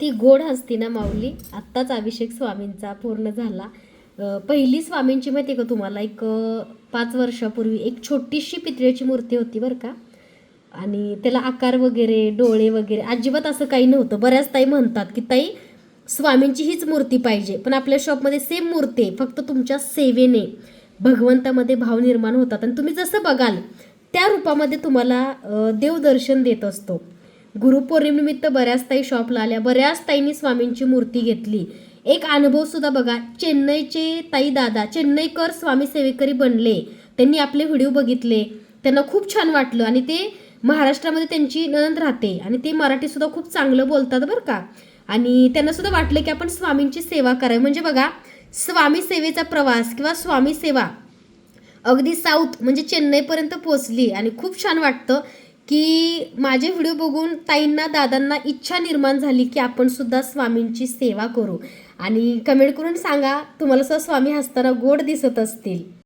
ती गोड हसती ना माऊली. आत्ताच अभिषेक स्वामींचा पूर्ण झाला. पहिली स्वामींची माहिती आहे का तुम्हाला? एक पाच वर्षापूर्वी एक छोटीशी पितळेची मूर्ती होती बरं का? आणि त्याला आकार वगैरे डोळे वगैरे अजिबात असं काही नव्हतं. बऱ्याच ताई म्हणतात की ताई स्वामींची हीच मूर्ती पाहिजे. पण आपल्या शॉपमध्ये सेम मूर्ती आहे. फक्त तुमच्या सेवेने भगवंतामध्ये भाव निर्माण होतात. आणि तुम्ही जसं बघाल त्या रूपामध्ये तुम्हाला देवदर्शन देत असतो. गुरुपौर्णिमेनिमित्त बऱ्याच ताई शॉपला आल्या. बऱ्याच ताईंनी स्वामींची मूर्ती घेतली. एक अनुभव सुद्धा बघा. चेन्नईचे ताई दादा चेन्नईकर स्वामी सेवेकरी बनले. त्यांनी आपले व्हिडिओ बघितले. त्यांना खूप छान वाटलं आणि ते महाराष्ट्रामध्ये त्यांची नणंद राहते आणि ते मराठी सुद्धा खूप चांगलं बोलतात बरं का. आणि त्यांना सुद्धा वाटलं की आपण स्वामींची सेवा करावी. म्हणजे बघा स्वामी सेवेचा प्रवास किंवा स्वामी सेवा अगदी साऊथ म्हणजे चेन्नईपर्यंत पोहोचली आणि खूप छान वाटतं. की माझे व्हिडिओ बघून ताईंना दादांना इच्छा निर्माण झाली की आपण सुद्धा स्वामींची सेवा करू. आणि कमेंट करून सांगा तुम्हाला सुद्धा स्वामी हसताना गोड दिसत असतील.